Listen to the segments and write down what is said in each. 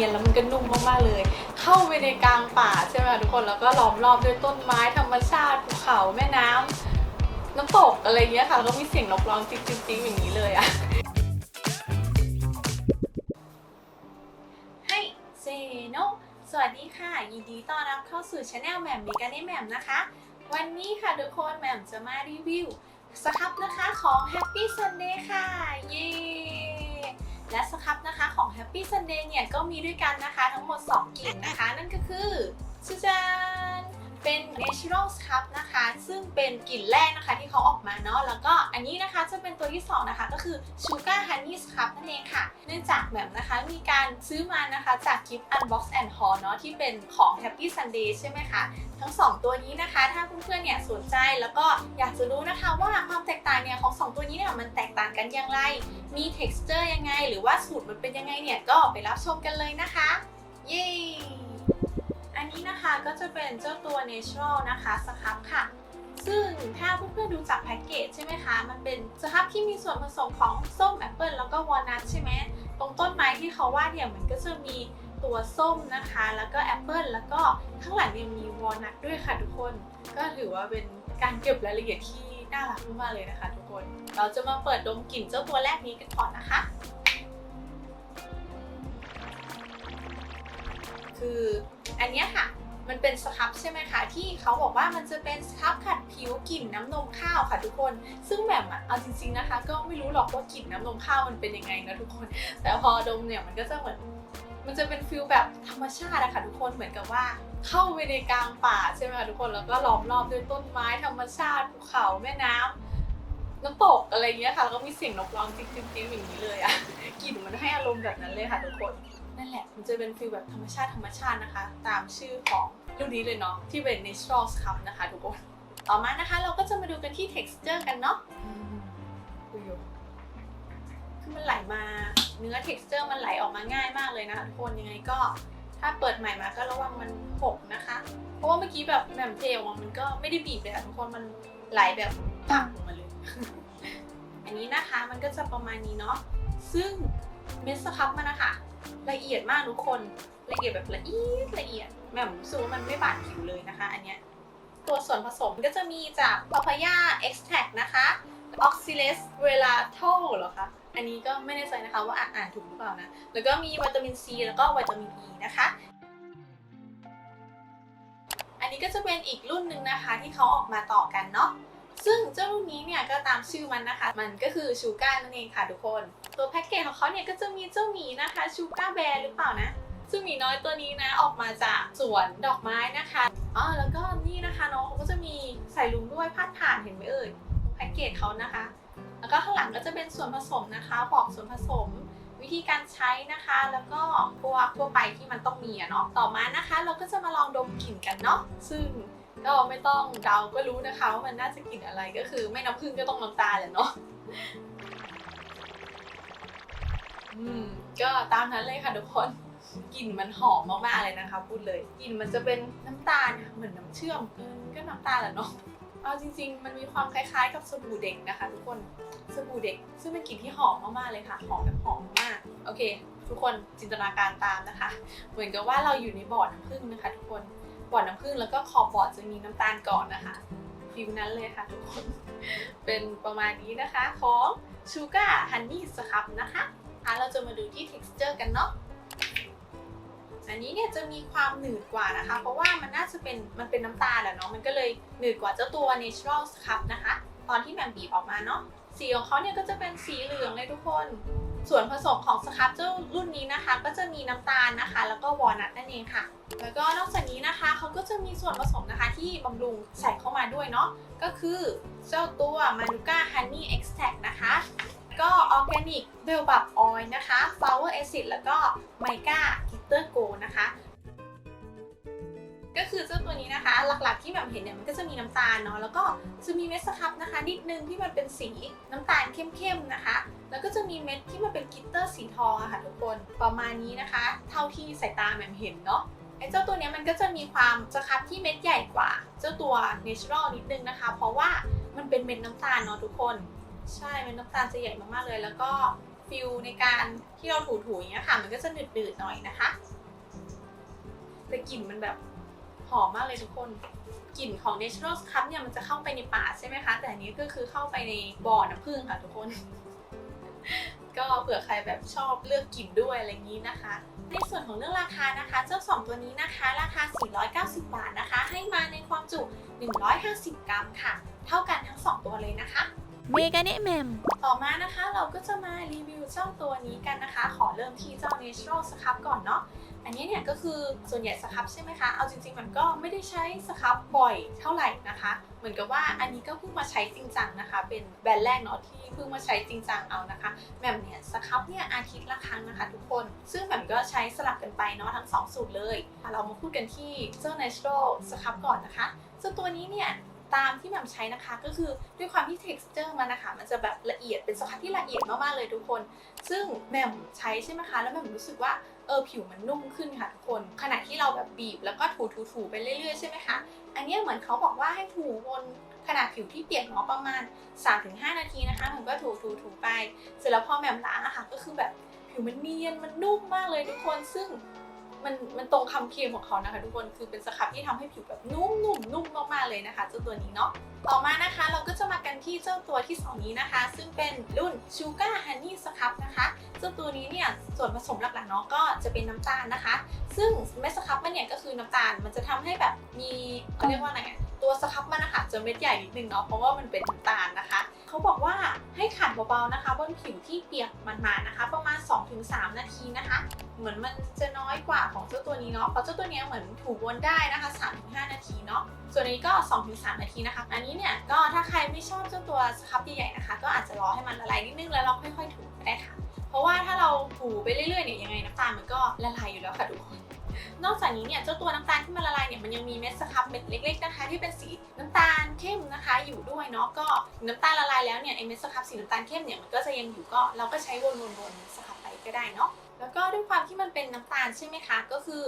ียนแล้วมันก็นุ่มมากๆเลย เข้าไปในกลางป่าใช่ไหมทุกคนแล้วก็ล้อมรอบด้วยต้นไม้ธรรมชาติภูเขาแม่น้ำน้ำตกอะไรเงี้ยค่ะก็มีเสียงนกร้องจิ๊บๆๆอย่างนี้เลยอะให้เซโนสวัสดีค่ะ ยินดีต้อนรับเข้าสู่ช anel แหม่มมิกาเน่แหม่มนะคะ วันนี้ค่ะทุกคนแหม่มจะมารีวิวสครับนะคะของ Happy Sunday ค่ะ เย้ และสครับนะคะของ Happy Sunday เนี่ยก็มีด้วยกันนะคะทั้งหมด 2กลิ่นนะคะ นั่นก็คือซูจานเป็น Natural Scrub นะคะ ซึ่งเป็นกลิ่นแรกนะคะที่เขาออกมาเนาะแล้วก็อันนี้นะคะจะเป็นตัวที่ 2 นะคะ ก็คือ Sugar Honey Scrub นั่นเองค่ะ เนื่องจากแบบนะคะมีการซื้อมานะคะจากคลิป Unbox and Haul เนาะที่เป็นของ Happy Sunday ใช่ไหมคะ ทั้ง 2 ตัวนี้นะคะ ถ้าเพื่อนๆเนี่ยสนใจแล้วก็อยากจะรู้นะคะว่าความแตกต่างเนี่ยของ 2 ตัวนี้เนี่ยมันแตกต่างกันอย่างไร มี texture ยังไง หรือว่าสูตรมันเป็นยังไงเนี่ย ก็ไปรับชมกันเลยนะคะ เย้ อันนี้นะคะก็จะเป็นเจ้าตัว natural นะคะสครับค่ะ ซึ่งถ้าเพื่อนๆดูจากแพ็กเกจใช่ไหมคะ มันเป็นสครับที่มีส่วนผสมของส้มแอปเปิลแล้วก็วอลนัทใช่ไหม ตรงต้นไม้ที่เขาวาดเนี่ยมันก็จะมีตัวส้มนะคะ แล้วก็แอปเปิลแล้วก็ข้างหลังยังมีวอลนัทด้วยค่ะทุกคน ก็ถือว่าเป็นการเก็บรายละเอียดที่ น่ารักมากเลยนะคะ ทุกคน เราจะมาเปิดดมกลิ่นเจ้าตัวแรกนี้กันก่อนนะคะ คืออันนี้ค่ะมันเป็นสครับใช่ไหมคะที่เขาบอกว่ามันจะเป็นสครับขัดผิวกลิ่นน้ำนมข้าวค่ะทุกคน ซึ่งแบบอะเอาจริง ๆนะคะ ก็ไม่รู้หรอกว่ากลิ่นน้ำนมข้าวมันเป็นยังไงนะทุกคน แต่พอดมเนี่ยมันก็จะเหมือน มันจะเป็นฟิลแบบธรรมชาติอะค่ะทุกคนเหมือนกับว่า เข้าไปในกลางป่าใช่ไหมคะทุกคนแล้วก็ล้อมรอบด้วยต้นไม้ธรรมชาติภูเขาแม่น้ำน้ำตกอะไรเงี้ยค่ะแล้วก็มีเสียงนกร้องจิ๊บๆๆอย่างนี้เลยอะกลิ่นมันให้อารมณ์แบบนั้นเลยค่ะทุกคนนั่นแหละมันจะเป็นฟิลแบบธรรมชาติธรรมชาตินะคะ ตามชื่อของรุ่นนี้เลยเนาะที่เป็น natural scrub นะคะทุกคน ต่อมานะคะเราก็จะมาดูกันที่ texture กันเนาะ คือมันไหลมาเนื้อ texture มันไหลออกมาง่ายมากเลยนะคะทุกคนยังไงก็ถ้าเปิดใหม่มาก็ระวังมันหกนะคะ เพราะว่าเมื่อกี้แบบแหม่มเทออกมามันก็ไม่ได้บีบเลยอะทุกคนมันไหลแบบปังมาเลย อันนี้นะคะมันก็จะประมาณนี้เนาะซึ่งเมสครับมันนะคะละเอียดมากทุกคนละเอียดแบบละเอียดละเอียดแหม่มรู้สึกว่ามันไม่บาดผิวเลยนะคะ อันเนี้ยตัวส่วนผสมก็จะมีจาก papaya extract นะคะ oxalis velato เหรอคะ อันนี้ก็ไม่แน่ใจนะคะว่าอ่านถูกหรือเปล่านะ แล้วก็มีวิตามินซีแล้วก็วิตามินอ e ีนะคะอันนี้ก็จะเป็นอีกรุ่นหนึ่งนะคะที่เขาออกมาต่อกันเนาะซึ่งเจ้ารุ่นนี้เนี่ยก็ตามชื่อมันนะคะ มันก็คือชูการ์นั่นเองค่ะทุกคน ตัวแพ็กเกจของเขาเนี่ยก็จะมีเจ้าหมีนะคะชูการ์แบร์หรือเปล่านะซึ่งหมีน้อยตัวนี้นะออกมาจากสวนดอกไม้นะคะอ๋อแล้วก็นี่นะคะน้องเขาก็จะมีใส่ลุงด้วยพาดผ่านเห็นไหมเอ่ยแพ็กเกจเขานะคะ แล้วก็ข้างหลังก็จะเป็นส่วนผสมนะคะ บอกส่วนผสมวิธีการใช้นะคะ แล้วก็พวกทั่วไปที่มันต้องมีอะเนาะต่อมานะคะ เราก็จะมาลองดมกลิ่นกันเนาะซึ่งก็ไม่ต้องเดาก็รู้นะคะว่ามันน่าจะกลิ่นอะไรก็คือ ไม่น้ำผึ้งก็ต้องน้ำตาลแหละเนาะอืมก็ตามนั้นเลยค่ะทุกคนกลิ่นมันหอมมากๆเลยนะคะ พูดเลยกลิ่นมันจะเป็นน้ำตาลเหมือนน้ำเชื่อมก็น้ำตาลแหละเนาะ เอาจริงๆ มันมีความคล้ายๆ กับสบู่เด็กนะคะ ทุกคนสบู่เด็ก ซึ่งเป็นกลิ่นที่หอมมากๆเลยค่ะ หอมแบบหอมมาก โอเค ทุกคนจินตนาการตามนะคะ เหมือนกับว่าเราอยู่ในบ่อน้ำผึ้งนะคะ ทุกคนบ่อน้ำผึ้งแล้วก็ขอบบอดจะมีน้ำตาลก่อนนะคะฟิวนั้นเลยค่ะทุกคน เป็นประมาณนี้นะคะของชูการ์ฮันนี่สครับนะคะอะเราจะมาดูที่ texture กันเนาะ อันนี้เนี่ยจะมีความหนืดกว่านะคะ เพราะว่ามันน่าจะเป็นมันเป็นน้ำตาลแหละเนาะมันก็เลยหนืดกว่าเจ้าตัว natural สครับนะคะ ตอนที่แมมบีบออกมาเนาะสีของเขาเนี่ยก็จะเป็นสีเหลืองเลยทุกคน ส่วนผสมของสครับเจ้ารุ่นนี้นะคะ ก็จะมีน้ำตาลนะคะ แล้วก็วอลนัทนั่นเองค่ะ แล้วก็นอกจากนี้นะคะเขาก็จะมีส่วนผสมนะคะที่บำรุงใส่เข้ามาด้วยเนาะก็คือเจ้าตัวมานูก้าฮันนี่เอ็กซ์แทนะคะก็ออร์แกนิกเบลบับออยล์นะคะฟลาวเวอร์แอซิดแล้วก็ไมก้า ตอร์โกนะคะ ก็คือเจ้าตัวนี้นะคะ หลักๆที่แบบเห็นเนี่ยมันก็จะมีน้ำตาลเนาะแล้วก็จะมีเม็ดสครับนะคะ นิดนึงที่มันเป็นสีน้ำตาลเข้มๆนะคะ แล้วก็จะมีเม็ดที่มันเป็นกิตเตอร์สีทองอะค่ะทุกคนประมาณนี้นะคะ เท่าที่สายตาแหม่มเห็นเนาะไอ้เจ้าตัวนี้มันก็จะมีความสครับที่เม็ดใหญ่กว่า เจ้าตัว natural นิดนึงนะคะ เพราะว่ามันเป็นเม็ดน้ำตาลเนาะทุกคน ใช่เม็ดน้ำตาลจะใหญ่มากๆเลย แล้วก็ ฟิลในการที่เราถูๆอย่างเงี้ยค่ะ มันก็จะหนืดๆหน่อยนะคะแต่กลิ่นมันแบบหอมมากเลยทุกคนกลิ่นของ Natural Scrub เนี่ยมันจะเข้าไปในป่าใช่ไหมคะ แต่อันนี้ก็คือเข้าไปในบ่อน้ำผึ้งค่ะทุกคน ก็เผื่อใครแบบชอบเลือกกลิ่นด้วยอะไรอย่างนี้นะคะ ในส่วนของเรื่องราคานะคะ เจ้า 2 ตัวนี้นะคะ ราคา 490 บาทนะคะ ให้มาในความจุ 150 กรัมค่ะ เท่ากันทั้ง 2 ตัวเลยนะคะ เมกาเนแมมต่อมานะคะเราก็จะมารีวิวเจ้าตัวนี้กันนะคะ ขอเริ่มที่เจ้า Natural Scrub ก่อนเนาะอันนี้เนี่ยก็คือส่วนใหญ่สครับใช่ไหมคะ เอาจริง ๆ มันก็ไม่ได้ใช้สครับบ่อยเท่าไหร่นะคะ เหมือนกับว่าอันนี้ก็เพิ่งมาใช้จริงจังนะคะ เป็นแบรนด์แรกเนาะที่เพิ่งมาใช้จริงจังเอานะคะแหม่มเนี่ยสครับเนี่ยอาทิตย์ละครั้งนะคะ ทุกคน ซึ่งแหม่มก็ใช้สลับกันไปเนาะทั้งสองสูตรเลย เรามาพูดกันที่เจ้า Natural สครับก่อนนะคะเจ้าตัวนี้เนี่ย ตามที่แหม่มใช้นะคะ ก็คือด้วยความที่ texture มันนะคะ มันจะแบบละเอียดเป็นสครับที่ละเอียดมากๆเลยทุกคน ซึ่งแหม่มใช้ใช่ไหมคะ แล้วแหม่มรู้สึกว่าเออผิวมันนุ่มขึ้นค่ะทุกคน ขณะที่เราแบบบีบแล้วก็ถูๆไปเรื่อยๆใช่ไหมคะ อันเนี้ยเหมือนเขาบอกว่าให้ถูบนขนาดผิวที่เปียกเนาะประมาณ 3-5 นาทีนะคะแหม่มก็ถูๆๆไป เสร็จแล้วพอแหม่มล้างอะค่ะก็คือแบบผิวมันเนียนมันนุ่มมากเลยทุกคนซึ่ง มันมันตรงคำเคลมของเขานะคะ ทุกคนคือเป็นสครับที่ทำให้ผิวแบบนุ่มๆนุ่มมากๆเลยนะคะเจ้าตัวนี้เนาะต่อมานะคะเราก็จะมากันที่เจ้าตัวที่ 2 นี้นะคะ ซึ่งเป็นรุ่น Sugar Honey Scrub นะคะเจ้าตัวนี้เนี่ยส่วนผสมหลักๆเนาะก็จะเป็นน้ำตาลนะคะ ซึ่งเม็ดสครับมันเนี่ยก็คือน้ำตาลมันจะทำให้แบบมีเขาเรียกว่าไงตัวสครับมันนะคะจะเม็ดใหญ่นิดนึงเนาะเพราะว่ามันเป็นน้ำตาลนะคะ เขาบอกว่าให้ขัดเบาๆนะคะบนผิวที่เปียกมันๆนะคะ ประมาณ 2-3 นาทีนะคะ เหมือนมันจะน้อยกว่าของเจ้าตัวนี้เนาะเพราะเจ้าตัวเนี้ยเหมือนถูวนได้นะคะ 3-5 นาทีเนาะส่วนนนี้ก็ 2-3 นาทีนะคะ อันนี้เนี่ยก็ถ้าใครไม่ชอบเจ้าตัวสครับใหญ่ๆนะคะ ก็อาจจะรอให้มันละลายนิดนึงแล้วเราค่อยๆถูก็ได้ค่ะ เพราะว่าถ้าเราถูไปเรื่อยๆเนี่ยยังไงน้ำตาลมันก็ละลายอยู่แล้วค่ะทุกคน นอกจากนี้เนี่ยเจ้าตัวน้ำตาลที่มันละลายเนี่ยมันยังมีเม็ดสครับเม็ดเล็กๆนะคะ ที่เป็นสีน้ำตาลเข้มนะคะ อยู่ด้วยเนาะก็น้ำตาลละลายแล้วเนี่ยไอเม็ดสครับสีน้ำตาลเข้มเนี่ยมันก็จะยังอยู่ก็เราก็ใช้วนๆๆสครับไปก็ได้เนาะแล้วก็ด้วยความที่มันเป็นน้ำตาลใช่ไหมคะ ก็คือ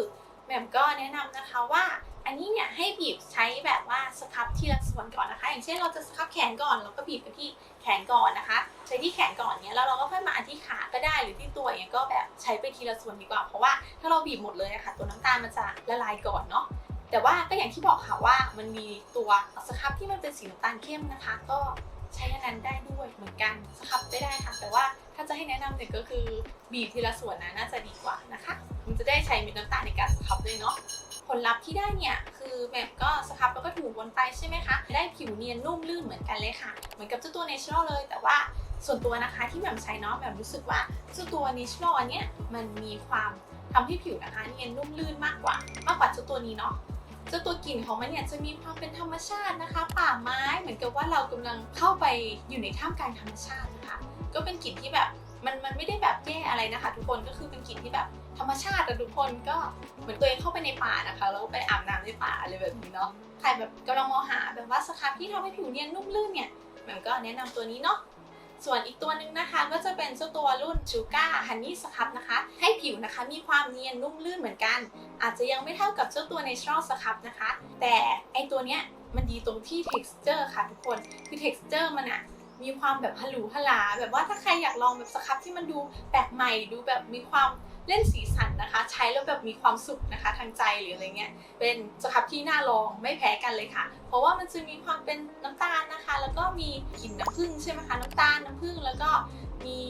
แหม่มก็แนะนำนะคะว่าอันนี้เนี่ยให้บีบใช้แบบว่าสครับทีละส่วนก่อนนะคะ อย่างเช่นเราจะสครับแขนก่อนเราก็บีบไปที่แขนก่อนนะคะใช้ที่แขนก่อนเนี่ยแล้วเราก็ค่อยมาอันที่ขาก็ได้หรือที่ตัวเงี้ยก็แบบใช้ไปทีละส่วนดีกว่า เพราะว่าถ้าเราบีบหมดเลยอะค่ะตัวน้ำตาลมันจะละลายก่อนเนาะแต่ว่าก็อย่างที่บอกค่ะว่ามันมีตัวสครับที่มันเป็นสีน้ำตาลเข้มนะคะ ก็ใช้อันนั้นได้ด้วยเหมือนกันสครับได้ได้ค่ะแต่ว่าาจะให้แนะนำเนี่ยก็คือบีบทีละส่วนนะน่าจะดีกว่านะคะ มันจะได้ใช้เม็ดน้ำตาลในการสครับด้วยเนาะผลลัพธ์ที่ได้เนี่ยคือแบบก็สครับแล้วก็ถูวนไปใช่ไหมคะได้ผิวเนียนนุ่มลื่นเหมือนกันเลยค่ะ เหมือนกับเจ้าตัว Natural เลย แต่ว่าส่วนตัวนะคะที่แบบใช้เนาะแบบรู้สึกว่าเจ้าตัว Natural อันเนี้ยมันมีความทำให้ผิวนะคะเนียนนุ่มลื่นมากกว่ามากกว่าเจ้าตัวนี้เนาะเจ้าตัวกลิ่นของมันเนี่ยจะมีความเป็นธรรมชาตินะคะ ป่าไม้เหมือนกับว่าเรากำลังเข้าไปอยู่ในท่ามกลางธรรมชาตินะคะ ก็เป็นกลิ่นที่แบบมันมันไม่ได้แบบแย่อะไรนะคะ ทุกคนก็คือเป็นกลิ่นที่แบบธรรมชาติแต่ทุกคนก็เหมือนตัวเองเข้าไปในป่านะคะแล้วไปอาบน้ำในป่าอะไรแบบนี้เนาะใครแบบกำลังมองหาแบบว่าสครับที่ทำให้ผิวเนียนนุ่มลื่นเนี่ยมันก็แนะนำตัวนี้เนาะส่วนอีกตัวหนึ่งนะคะก็จะเป็นเจ้าตัวรุ่นจูก้าฮันนี่สครับนะคะ ให้ผิวนะคะมีความเนียนนุ่มลื่นเหมือนกัน อาจจะยังไม่เท่ากับเจ้าตัว Natural Scrub นะคะ แต่ไอตัวเนี้ยมันดีตรงที่ texture ค่ะทุกคนคือ texture มันอะ มีความแบบฮัลลูฮัลาแบบว่าถ้าใครอยากลองแบบสครับที่มันดูแปลกใหม่ดูแบบมีความเล่นสีสันนะคะ ใช้แล้วแบบมีความสุขนะคะ ทางใจหรืออะไรเงี้ยเป็นสครับที่น่าลองไม่แพ้กันเลยค่ะ เพราะว่ามันจะมีความเป็นน้ำตาลนะคะ แล้วก็มีกลิ่นน้ำผึ้งใช่ไหมคะน้ำตาลน้ำผึ้งแล้วก็มี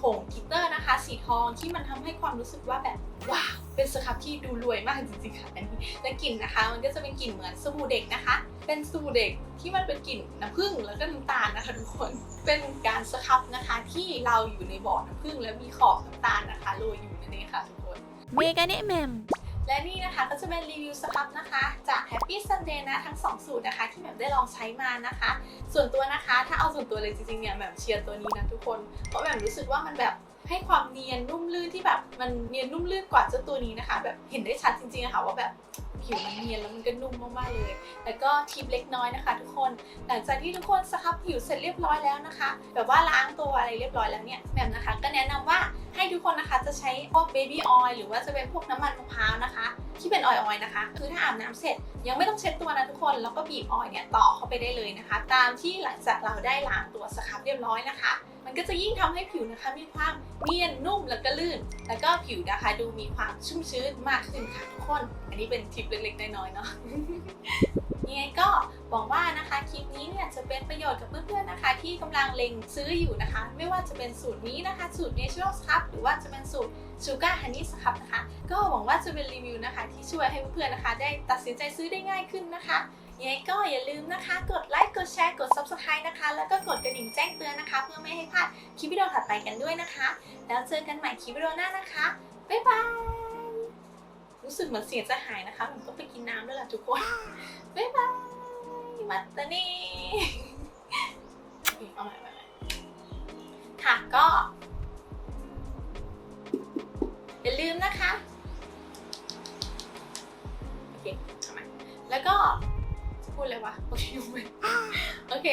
ผงกิตเตอร์นะคะ สีทองที่มันทำให้ความรู้สึกว่าแบบว้าว เป็นสครับที่ดูรวยมากจริงๆค่ะอันนี้และกลิ่นนะคะ มันก็จะเป็นกลิ่นเหมือนสบู่เด็กนะคะ เป็นสบู่เด็กที่มันเป็นกลิ่นน้ำผึ้งแล้วก็น้ำตาลนะคะทุกคนเป็นการสครับนะคะที่เราอยู่ในบ่อน้ำผึ้งแล้วมีขอบน้ำตาลนะคะโรยอยู่นั่นเองค่ะทุกคนเมกาเนแมมและนี่นะคะก็จะเป็นรีวิวสครับนะคะ จาก Happy Sunday นะทั้ง 2 สูตรนะคะ ที่แบบได้ลองใช้มานะคะ ส่วนตัวนะคะ ถ้าเอาส่วนตัวเลยจริงๆเนี่ยแบบเชียร์ตัวนี้นะทุกคน เพราะแบบรู้สึกว่ามันแบบ ให้ความเนียนนุ่มลื่นที่แบบมันเนียนนุ่มลื่นกว่าเจ้าตัวนี้นะคะ แบบเห็นได้ชัดจริงๆอะค่ะว่าแบบผิวมันเนียนแล้วมันก็นุ่มมากๆเลย แล้วก็ทิปเล็กน้อยนะคะ ทุกคน หลังจากที่ทุกคนสครับผิวเสร็จเรียบร้อยแล้วนะคะ แบบว่าล้างตัวอะไรเรียบร้อยแล้วเนี่ยแหม่มนะคะ ก็แนะนำว่าให้ทุกคนนะคะจะใช้พวกเบบี้ออยล์หรือว่าจะเป็นพวกน้ำมันมะพร้าวนะคะ ที่เป็นออยล์นะคะ คือถ้าอาบน้ำเสร็จยังไม่ต้องเช็ดตัวนะทุกคน แล้วก็บีบออยล์เนี่ยต่อเข้าไปได้เลยนะคะ ตามที่หลังจากเราได้ล้างตัวสครับเรียบร้อยนะคะ มันก็จะยิ่งทำให้ผิวนะคะ มีความเนียนนุ่มแล้วก็ลื่น แล้วก็ผิวนะคะ ดูมีความชุ่มชื้นมากขึ้นค่ะทุกคน อันนี้เป็นทิปเล็กๆน้อยๆเนาะยังไงก็หวังว่านะคะคลิปนี้เนี่ยจะเป็นประโยชน์กับเพื่อนๆนะคะ ที่กำลังเล็งซื้ออยู่นะคะ ไม่ว่าจะเป็นสูตรนี้นะคะ สูตร Natural Scrub หรือว่าจะเป็นสูตร Sugar Honey Scrub นะคะ ก็หวังว่าจะเป็นรีวิวนะคะ ที่ช่วยให้เพื่อนๆนะคะ ได้ตัดสินใจซื้อได้ง่ายขึ้นนะคะ ยังไงก็อย่าลืมนะคะ กดไลค์กดแชร์กด Subscribe นะคะ แล้วก็กดกระดิ่งแจ้งเตือนนะคะ เพื่อไม่ให้พลาดคลิปวิดีโอถัดไปกันด้วยนะคะ แล้วเจอกันใหม่คลิปวิดีโอหน้านะคะ บ๊ายบายรู้สึกเหมือนเสียงจะหายนะคะผมต้องไปกินน้ำด้วยล่ะทุกคนบ๊ายบายมาตานีเอาใหม่เอาใหม่ค่ะก็อย่าลืมนะคะ โอเคทำไมแล้วก็ พูดเลยวะโอเคโอเค